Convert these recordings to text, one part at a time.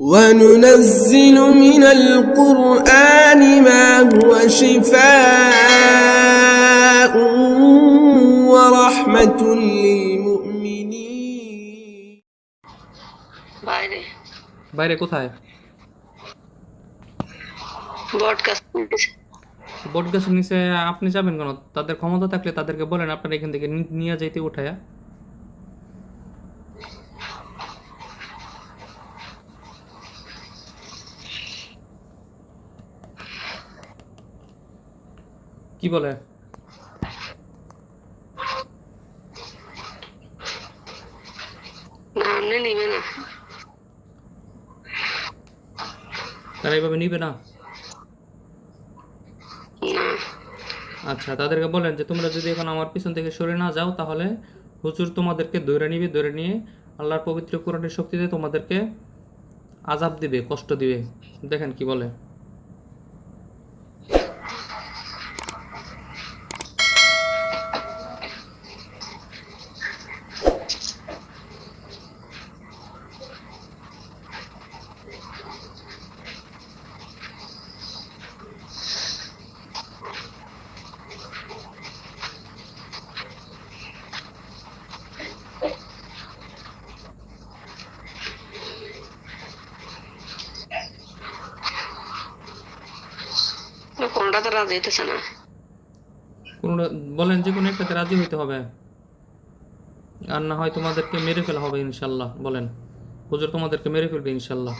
وننزل من القرآن ما هو شفاء ورحمة للمؤمنين বাইরে বাইরে কোথায় বডকাস্ট শুনতেছে বট গাছের নিচে আপনি যাবেন কেন তাদের ক্ষমতা থাকলে তাদেরকে বলেন আপনারা এখান থেকে নি- নিয়ে যাইতে উঠায়া কি বলে? না আপনি নিবে না। তারা এইভাবে নিবে না? আচ্ছা তাদেরকে বলেন যে তোমরা যদি এখন আমার পিছন থেকে সরে না যাও তাহলে হুজুর তোমাদেরকে ধরে নিবে ধরে নিয়ে আল্লাহর পবিত্র কোরআনের শক্তিতে তোমাদেরকে আজাব দিবে কষ্ট দিবে। দেখেন কি বলে। কোনটাতে রাজি হইতেছে না? কোনটা বলেন যে কোনো একটাতে রাজি হইতে হবে। আর না হয় তোমাদেরকে মেরে ফেলা হবে ইনশাল্লাহ, বলেন। হুজুর তোমাদেরকে মেরে ফেলবে ইনশাল্লাহ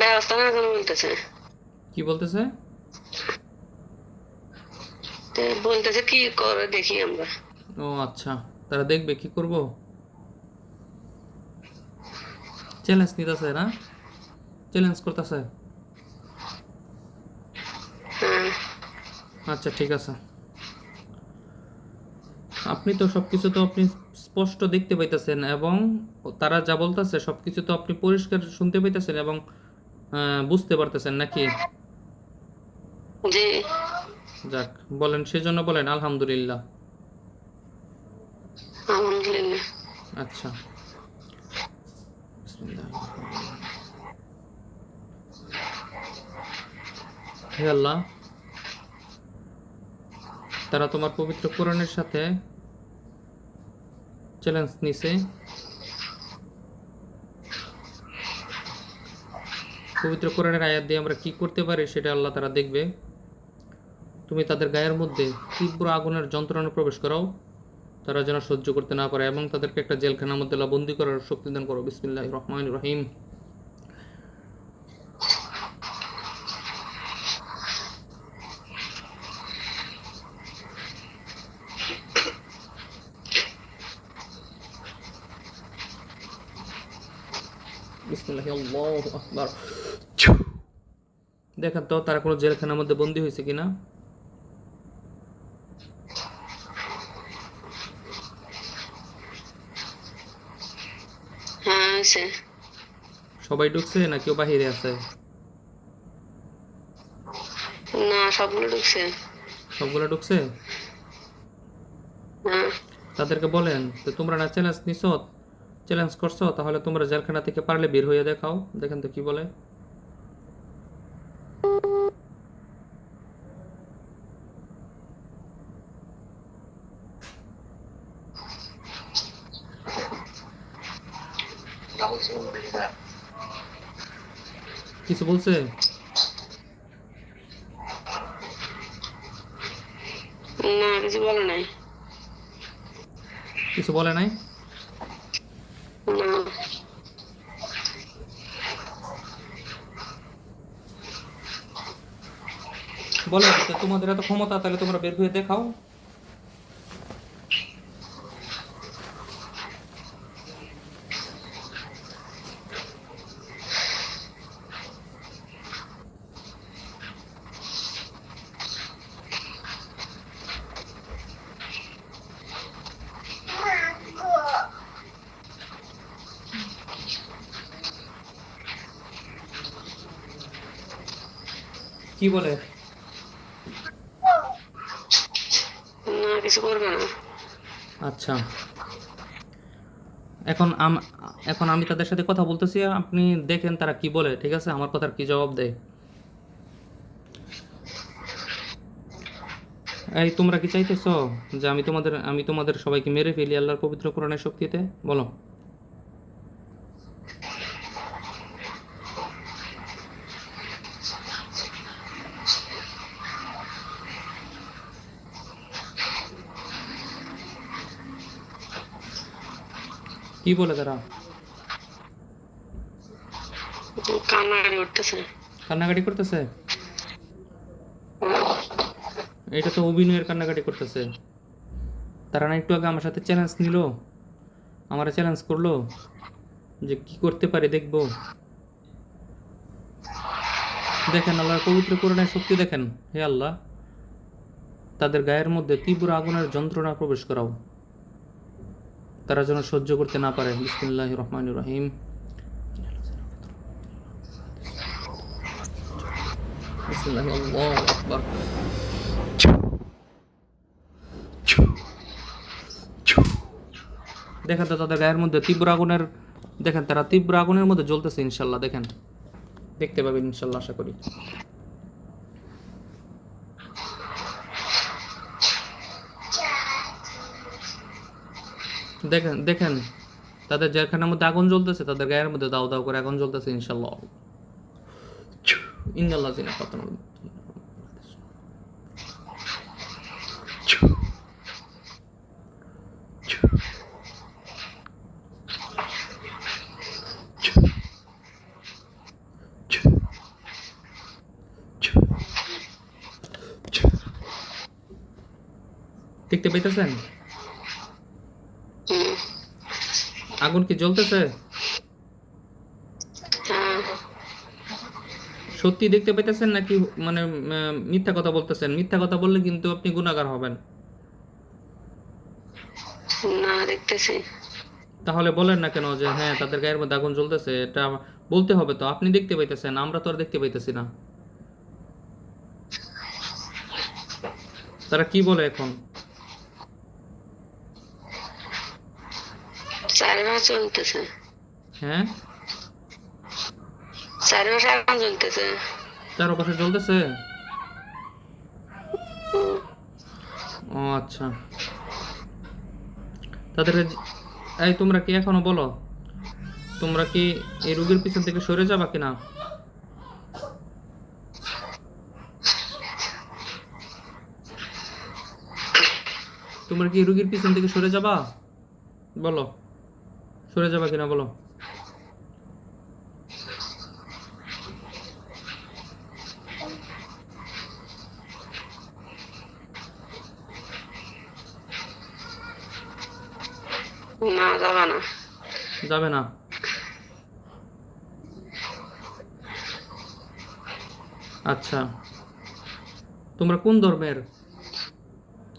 ব্যবস্থা না কেন বলতেছে কি বলতেছে? তো বলতেছে কি করে দেখি আমরা। ও আচ্ছা। তারা দেখবে কি করব? চ্যালেঞ্জ নিতেছে না? চ্যালেঞ্জ করতেছে? হ্যাঁ। আচ্ছা ঠিক আছে। আপনি তো সবকিছু তো আপনি স্পষ্ট দেখতে পাইতেছেন এবং তারা যা বলতেছে সবকিছু তো আপনি পরিষ্কার শুনতে পাইতেছেন এবং আহ, বুঝতে পারতেছেন নাকি? জি। যাক বলেন সেজন্য বলেন আলহামদুলিল্লাহ। আলহামদুলিল্লাহ। আচ্ছা। হে আল্লাহ তারা তোমার পবিত্র কোরআনের সাথে চ্যালেঞ্জ নিছে। পবিত্র কোরআনের আয়াত দিয়ে আমরা কি করতে পারি সেটা আল্লাহ তারা দেখবে। তুমি তাদের গায়ের মধ্যে তীব্র আগুনের যন্ত্রণা প্রবেশ করাও। তারা যেন সহ্য করতে না পারে এবং তাদেরকে একটা জেলখানার মধ্যে আল্লাহ বন্দি করার শক্তি দান করো। বিসমিল্লাহ রহমান রহিম দেখেন তো, তারা কোনো জেলখানার মধ্যে বন্দি হয়েছে কিনা? হ্যাঁ আছে। সবাই ঢুকছে না কেউ বাহিরে আছে? না সবগুলো ঢুকছে। সবগুলো ঢুকছে? তাদেরকে বলেন যে তোমরা না চ্যালেঞ্জ নিছো চ্যালেঞ্জ করছ তাহলে তোমরা জেলখানা থেকে পারলে বের হয়ে দেখাও। দেখেন তো কি বলে। কিছু বলছে। না কিছু বলে নাই। কিছু বলে নাই? বলে তোমাদের এত ক্ষমতা তাহলে তোমরা বের হয়ে দেখাও। কি বলে? না কিছু করবে না। আচ্ছা। এখন এখন আমি তাদের সাথে কথা বলতেছি আপনি দেখেন তারা কি বলে ঠিক আছে? আমার কথার কি জবাব দেয়? এই তোমরা কি চাইতেছো যে আমি তোমাদের আমি তোমাদের সবাইকে মেরে ফেলি আল্লাহর পবিত্র কোরআনের শক্তিতে? বলো। কি বলে তারা? কান্নাকাটি করতেছে। এটা তো অভিনয়ের কান্নাকাটি করতেছে। তারা না একটু আগে আমার সাথে চ্যালেঞ্জ নিল। আমার চ্যালেঞ্জ করল যে কি করতে পারে দেখব। দেখেন আল্লাহর পবিত্র করণের শক্তি দেখেন হে আল্লাহ তাদের গায়ের মধ্যে তীব্র আগুনের যন্ত্রণা প্রবেশ করাও। তারা যেন সহ্য করতে না পারে। বিসমুল্লাহ রহমান রহিম। দেখেন তো তাদের গায়ের মধ্যে তীব্র আগুনের, দেখেন তারা তীব্র আগুনের মধ্যে জ্বলতেছে ইনশাল্লাহ, দেখেন। দেখতে পাবেন ইনশাল্লাহ, আশা করি। দেখেন দেখেন। তাদের জেলখানার মধ্যে আগুন জ্বলতেছে তাদের গায়ের মধ্যে দাও দাও করে আগুন জ্বলতেছে ইনশাল্লাহ। জিনা দেখতে পাইতেছেন? আগুন কি জ্বলতেছে? হ্যাঁ। সত্যি দেখতে পাইতেছেন নাকি মানে মিথ্যা কথা বলতেছেন? মিথ্যা কথা বললে কিন্তু আপনি গুণাগার হবেন। না দেখতেছি। তাহলে বলেন না কেন যে হ্যাঁ তাদের গায়ের মধ্যে আগুন জ্বলতেছে এটা বলতে হবে তো। আপনি দেখতে পাইতেছেন আমরা তো আর দেখতে পাইতেছি না। তারা কি বলে এখন? চারিপাশে চলতেছে। হ্যাঁ? চারিপাশে আগুন জ্বলতেছে চারপাশে জ্বলতেছে হুম। ও আচ্ছা। তাদের এই- তোমরা কি এখনও বলো? তোমরা কি এই রোগীর পিছন থেকে সরে যাবা কিনা? তোমরা কি রোগীর পিছন থেকে সরে যাবা? বলো। সরে যাবা কিনা বলো। না যাবে না। যাবে না। আচ্ছা। তোমরা কোন ধর্মের?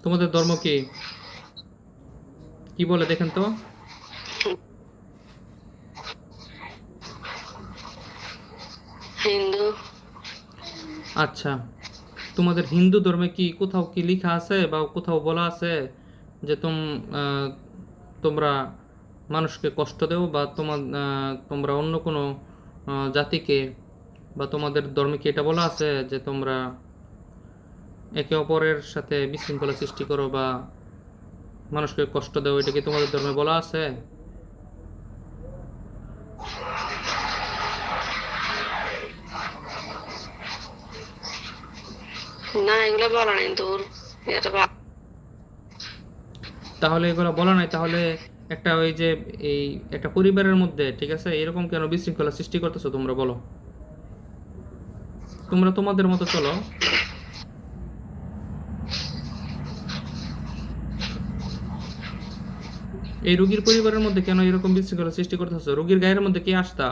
তোমাদের ধর্ম কি? কি বলে দেখেন তো? হিন্দু। আচ্ছা। তোমাদের হিন্দু ধর্মে কি কোথাও কি লেখা আছে বা কোথাও বলা আছে যে তোম তোমরা মানুষকে কষ্ট দেও বা তোমার তোমরা অন্য কোনো জাতিকে বা তোমাদের ধর্মে কি এটা বলা আছে যে তোমরা একে অপরের সাথে বিশৃঙ্খলা সৃষ্টি করো বা মানুষকে কষ্ট দেও, এটা কি তোমাদের ধর্মে বলা আছে? না, এগুলো বলা নাই এটা তাহলে এগুলো বলা নাই, তাহলে একটা ওই যে এই একটা পরিবারের মধ্যে, ঠিক আছে? এরকম কেন বিশৃঙ্খলা সৃষ্টি করতেছো তোমরা, বলো। তোমরা তোমাদের মতো চলো। এই রোগীর পরিবারের মধ্যে কেন এরকম বিশৃঙ্খলা সৃষ্টি করতেছো? রোগীর গায়ের মধ্যে কে আসতা?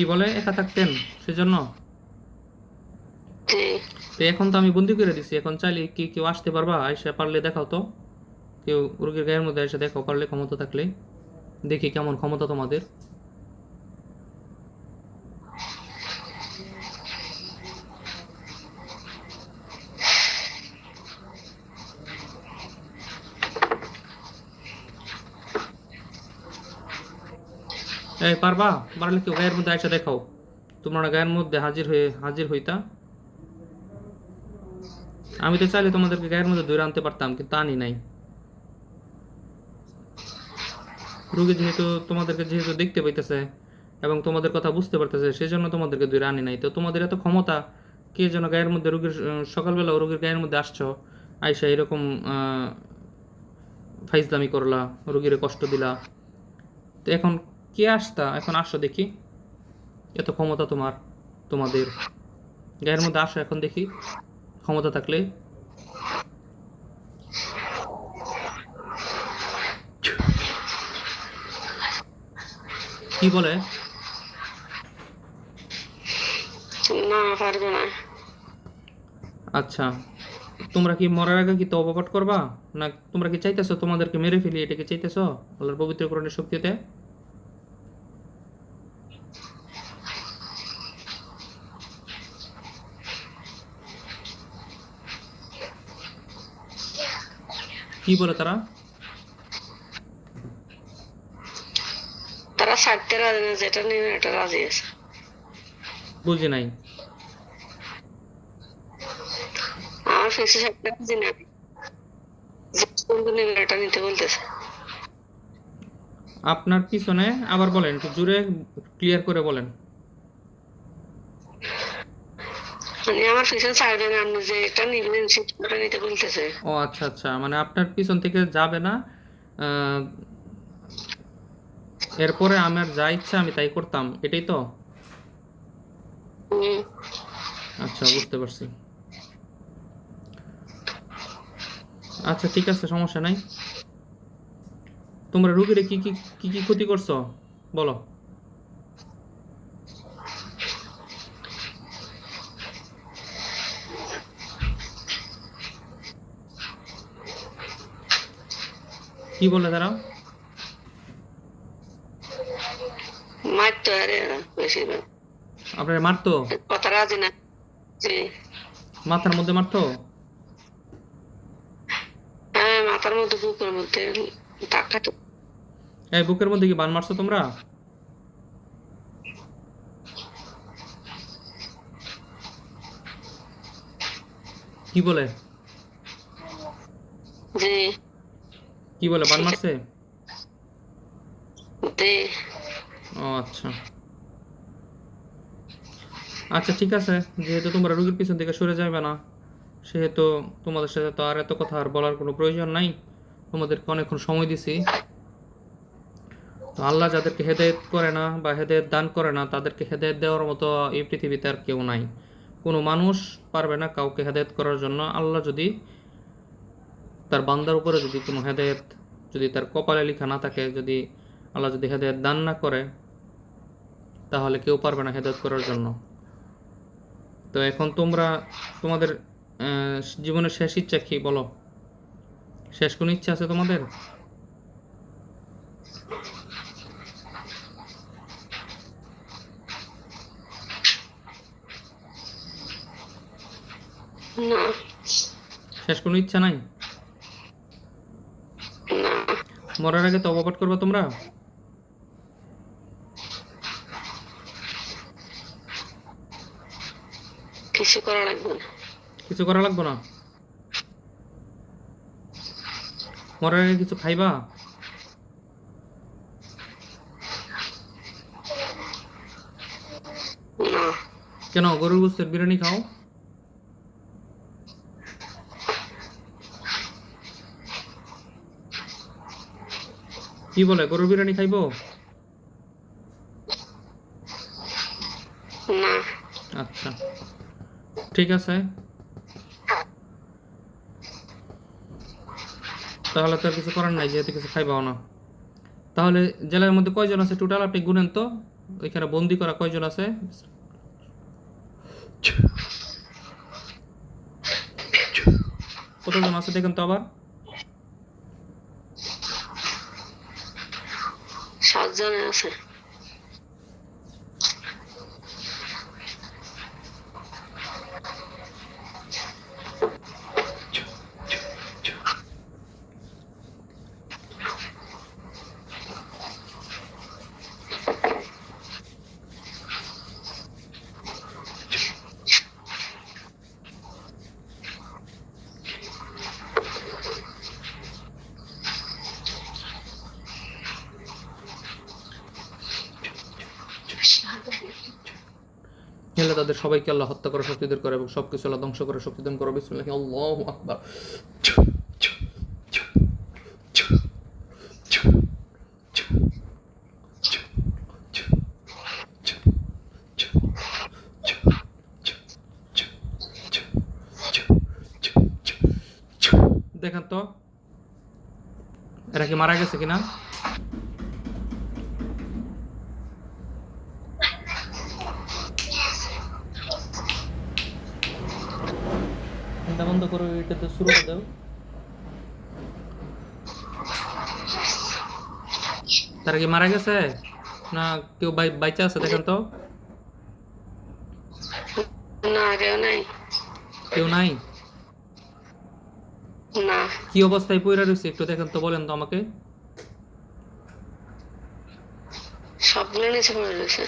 কি বলে? একা থাকতেন? সেজন্য? তো এখন তো আমি বন্দি করে দিছি। এখন চাইলে কি কেউ আসতে পারবা? আইসা পারলে দেখাও তো। কেউ রোগীর গায়ের মধ্যে এসে দেখাও পারলে ক্ষমতা থাকলে। দেখি কেমন ক্ষমতা তোমাদের। এই পারবা? পারলে কেউ গায়ের মধ্যে এসে দেখাও? তোমরা গায়ের মধ্যে হাজির হয়ে হাজির হইতা? আমি তো চাইলে তোমাদেরকে গায়ের মধ্যে ধরে আনতে পারতাম কিন্তু আনি নাই। রুগী যেহেতু তোমাদেরকে যেহেতু দেখতে পাইতেছে এবং তোমাদের কথা বুঝতে পারতেছে সেই জন্য তোমাদেরকে ধরে আনি নাই। তো তোমাদের এত ক্ষমতা কে যেন গায়ের মধ্যে রুগীর সকালবেলা রুগীর গায়ের মধ্যে আসছো আইসা এরকম আহ, ফাইজলামি করলা রুগীরে কষ্ট দিলা। তো এখন কে আসতা? এখন আসো দেখি। এত ক্ষমতা তোমার তোমাদের। গায়ের মধ্যে আসো এখন দেখি ক্ষমতা থাকলে। কি বলে? না পারবে না। আচ্ছা। তোমরা কি মরার আগে কি তবকট করবা? না তোমরা কি চাইতেছো তোমাদেরকে মেরে ফেলি এটাকে চাইতেছো? আল্লাহর পবিত্র কোরআনের শক্তিতে? কি বলে তারা? তারা ছাড়তে রাজি না যেটা নিয়ে এটা রাজি আছে। বুঝি নাই। আমার ফেসে ছাড়তে রাজি না। এটা নিতে বলতেছে। আপনার পিছনে আবার বলেন একটু জুড়ে ক্লিয়ার করে বলেন। মানে আমার ফেসে ছাড়বে না আপনি যে এটা নিলেন সেটা নিতে বলতেছে। ও আচ্ছা আচ্ছা মানে আপনার পিছন থেকে যাবে না এরপরে আমার যা ইচ্ছা আমি তাই করতাম এটাই তো? আচ্ছা বুঝতে পারছি। আচ্ছা ঠিক আছে সমস্যা নাই। তোমরা রুগীরে কি কি কি কি ক্ষতি করছ? বলো। কি বলে তারা মারতো আরে বেশিরভাগ। আপনারা মারতো? কথা রাজি না। জি। মাথার মধ্যে মারতো? হ্যাঁ মাথার মধ্যে বুকের মধ্যে টাকাতো এই বুকের মধ্যে কি বান মারছো তোমরা? কি বলে? জি। কি বলে বান মারছে? ও আচ্ছা। আচ্ছা ঠিক আছে। যেহেতু তোমরা রোগীর পিছন থেকে সরে যাবে না সেহেতু তোমাদের সাথে তো আর এত কথা আর বলার কোনো প্রয়োজন নাই। তোমাদেরকে অনেকক্ষণ সময় দিছি। তো আল্লাহ যাদেরকে হেদায়েত করে না বা হেদায়েত দান করে না তাদেরকে হেদায়ত দেওয়ার মতো এই পৃথিবীতে আর কেউ নাই। কোনো মানুষ পারবে না কাউকে হেদায়েত করার জন্য। আল্লাহ যদি তার বান্দার উপরে যদি কোনো হেদায়েত যদি তার কপালে লেখা না থাকে যদি আল্লাহ যদি হেদায়েত দান না করে তাহলে কেউ পারবে না হেদায়েত করার জন্য। তো এখন তোমরা তোমাদের জীবনের শেষ ইচ্ছা কি বলো? শেষ কোনো ইচ্ছা আছে তোমাদের? শেষ কোনো ইচ্ছা নাই না মরার আগে তবাবট করবে তোমরা? কিছু করা লাগবে না। কিছু করা লাগবে না? মরার আগে কিছু খাইবা? কেন গরুর গোস্তের বিরিয়ানি খাও? কি বলে গরুর বিরিয়ানি খাইবো? আচ্ছা। ঠিক আছে। তাহলে তো আর কিছু করার নাই যেহেতু কিছু খাইবাও না। তাহলে জেলার মধ্যে কয়জন আছে টোটাল আপনি গুনেন তো। ওইখানে বন্দি করা কয়জন আছে? কতজন আছে দেখেন তো আবার? জনে আছে হেলে তাদের সবাইকে আল্লাহ হত্যা করা শক্তিদের করে এবং সবকিছু আল্লাহ ধ্বংস করে শক্তি দান করো। বিসমিল্লাহ, আল্লাহ আকবার। দেখেন তো, এরা কি মারা গেছে কিনা? বন্ধ করো এটা তো শুরু করে দাও। তারা কি মারা গেছে? না কেউ বাইচা আছে দেখেন তো? না কেউ নাই। কেউ নাই? না। কি অবস্থায় পইরা রয়েছে একটু দেখেন তো বলেন তো আমাকে। সবগুলো নিচে পড়ে রয়েছে।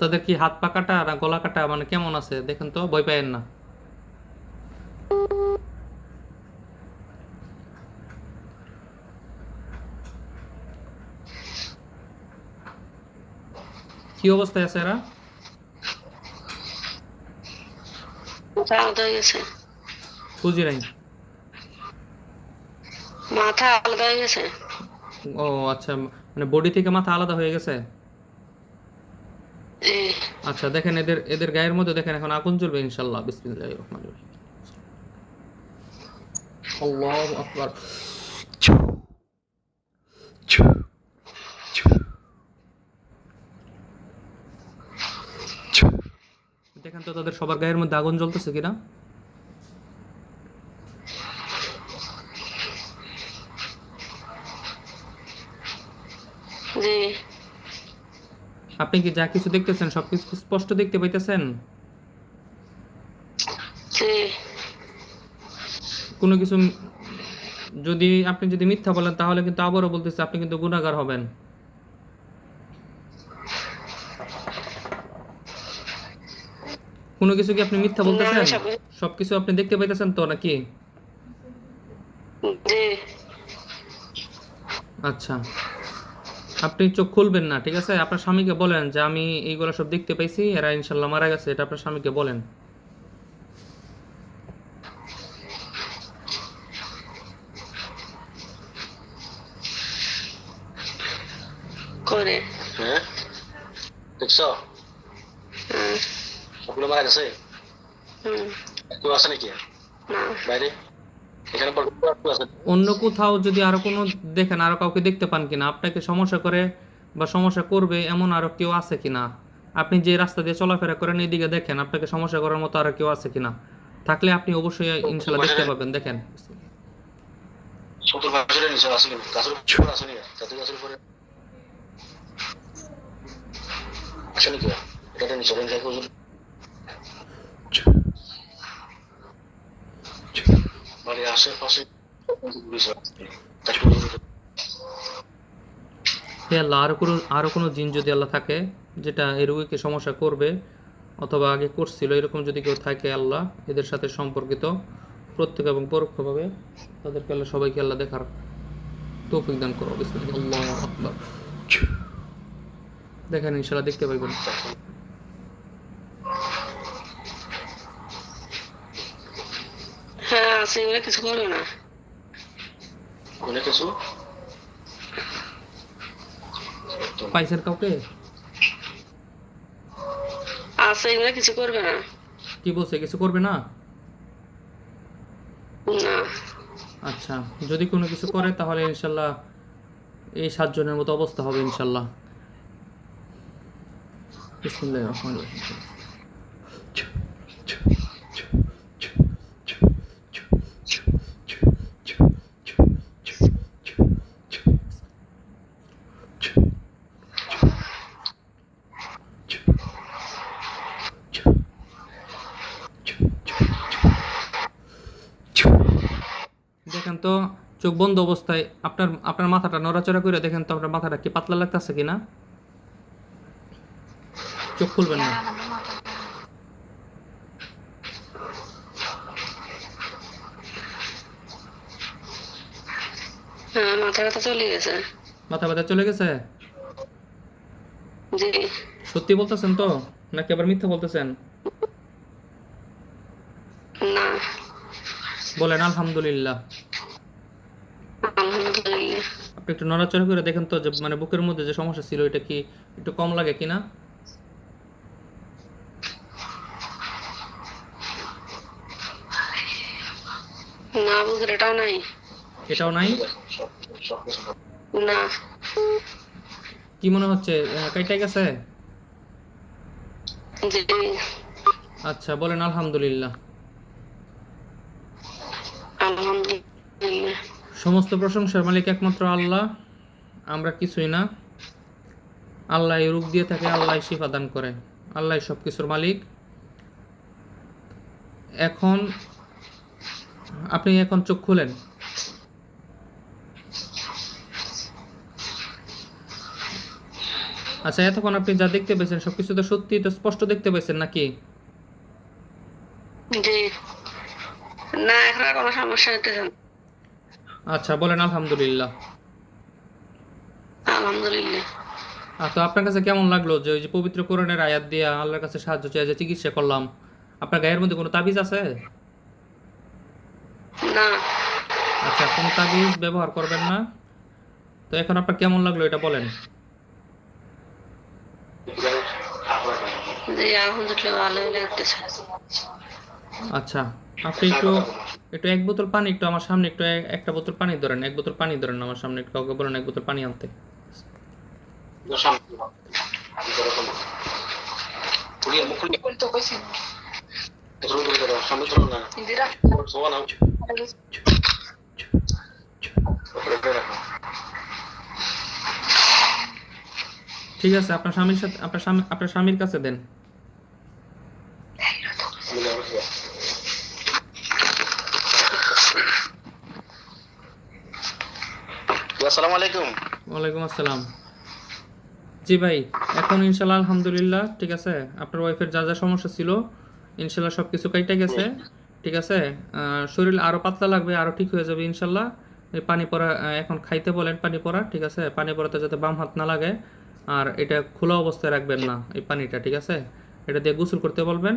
তাদের কি হাত পা কাটা না গলা কাটা মানে কেমন আছে দেখেন তো? ভয় পায়েন না। কি অবস্থায় আছে এরা? আলাদা গেছে বুঝি নাই মাথা আলাদা হয়ে গেছে? ও আচ্ছা মানে বডি থেকে মাথা আলাদা হয়ে গেছে? আচ্ছা দেখেন এদের এদের গায়ের মধ্যে দেখেন এখন আগুন জ্বলবে ইনশাল্লাহ। বিসমিল্লাহির রহমানির রহিম। আল্লাহু আকবার। দেখেন তো তাদের সবার গায়ের মধ্যে আগুন জ্বলতেছে কিনা? আপনি কি যা কিছু দেখতেছেন সবকিছু স্পষ্ট দেখতে পাইতেছেন? কোনো কিছু যদি আপনি যদি মিথ্যা বলেন তাহলে কিন্তু আবারও বলতেছে আপনি কিন্তু গুণাগার হবেন। কোনো কিছু কি আপনি মিথ্যা বলতেছেন? সবকিছু আপনি দেখতে পাইতেছেন তো নাকি? আচ্ছা। আপনি চোখ খুলবেন না ঠিক আছে? আপনার স্বামীকে বলেন যে আমি এইগুলো সব দেখতে পাইছি এরা ইনশাল্লাহ মারা গেছে এটা আপনার স্বামীকে বলেন। করে। হ্যাঁ? দেখছ? সবগুলো মারা গেছে হুম। কেউ আছে নাকি? বাইরে? অন্য কোথাও যদি আরও কোনো দেখেন আরও কাউকে দেখতে পান কিনা আপনাকে সমস্যা করে বা সমস্যা করবে এমন আরও কেউ আছে কিনা? আপনি যে রাস্তা দিয়ে চলাফেরা করেন এইদিকে দেখেন আপনাকে সমস্যা করার মতো আরও কেউ আছে কিনা? থাকলে আপনি অবশ্যই ইনশাল্লাহ দেখতে পাবেন দেখেন। সত্তর বছরের নিচে আছে মানে আল্লাহ, আরও কোনো আরও কোনো জিন যদি আল্লাহ থাকে, যেটা এই রোগীকে সমস্যা করবে, অথবা আগে করছিল, এরকম যদি কেউ থাকে আল্লাহ, এদের সাথে সম্পর্কিত প্রত্যেক এবং পরোক্ষভাবে তাদেরকে আল্লাহ, সবাইকে আল্লাহ দেখার তৌফিক দান করো আল্লাহু আকবার। দেখেন ইনশাল্লাহ দেখতে পাইবেন। হ্যাঁ আছে এগুলো কিছু করবে না? কোনে কিছু? পাইছেন কাউকে? আছে এগুলো কিছু করবে না? কি বলছে কিছু করবে না? না। আচ্ছা যদি কোনো কিছু করে তাহলে ইনশাল্লাহ এই সাতজনের মতো অবস্থা হবে ইনশাল্লাহ। বিসমিল্লাহির রহমানির রহিম দেখেন তো চোখ বন্ধ অবস্থায় আপনার আপনার মাথাটা নড়াচড়া করে দেখেন তো আপনার মাথাটা কি পাতলা লাগতেছে কিনা? চোখ খুলবেন না। হ্যাঁ মাথা ব্যথা চলে গেছে। মাথা ব্যথা চলে গেছে? জি। সত্যি বলতেছেন তো? নাকি আবার মিথ্যা বলতেছেন? বলেন আলহামদুলিল্লাহ। আপনি একটু নড়াচড়া করে দেখেন তো যে মানে বুকের মধ্যে যে সমস্যা ছিল এটা কি একটু কম লাগে কিনা না? এটাও নাই। এটাও না। কি মনে হচ্ছে? কাইটা গেছে? আচ্ছা বলেন আলহামদুলিল্লাহ। আলহামদুলিল্লাহ। সমস্ত প্রশংসার মালিক একমাত্র আল্লাহ, আমরা কিছুই না। আল্লাহ রূপ দিয়ে থাকে, আল্লাহ শিফা দান করে, আল্লাহ সব কিছুর মালিক। এখন আপনি এখন চোখ খুলেন। আচ্ছা এতক্ষণ আপনি যা দেখতে পেয়েছেন, সবকিছু তো সত্যি, তো স্পষ্ট দেখতে পেয়েছেন নাকি? না, এখন আর কোনো সমস্যা হইতেছে না। আচ্ছা বলেন আলহামদুলিল্লাহ। আলহামদুলিল্লাহ। তো আপনার কাছে কেমন লাগল যে ওই যে পবিত্র কোরআনের আয়াত দিয়ে আল্লাহর কাছে সাহায্য চেয়ে যে চিকিৎসা করলাম? আপনার গায়ের মধ্যে কোনো তাবিজ আছে? না। আচ্ছা কোনো তাবিজ ব্যবহার করবেন না? তো এখন আপনার কেমন লাগল এটা বলেন। আচ্ছা আপনি একটু একটু এক বোতল পানি, একটু আমার সামনে একটু একটা বোতল পানি ধরেন, এক বোতল পানি ধরেন আমার সামনে, একটু কাউকে বলেন এক বোতল পানি আনতে। ঠিক আছে, আপনার স্বামীর সাথে আপনার স্বামী আপনার স্বামীর কাছে দেন। আসসালামু আলাইকুম ওয়ালাইকুম আসসালাম। জি ভাই এখন ইনশাল্লাহ আলহামদুলিল্লাহ ঠিক আছে? আপনার ওয়াইফের যা যা সমস্যা ছিল ইনশাল্লাহ সব কিছু কাইটা গেছে ঠিক আছে? শরীর আরও পাতলা লাগবে আরও ঠিক হয়ে যাবে ইনশাল্লাহ পানি পড়া এখন খাইতে বলেন পানি পড়া ঠিক আছে? পানি পড়াতে যাতে বাম হাত না লাগে আর এটা খোলা অবস্থায় রাখবেন না এই পানিটা ঠিক আছে? এটা দিয়ে গোসল করতে বলবেন।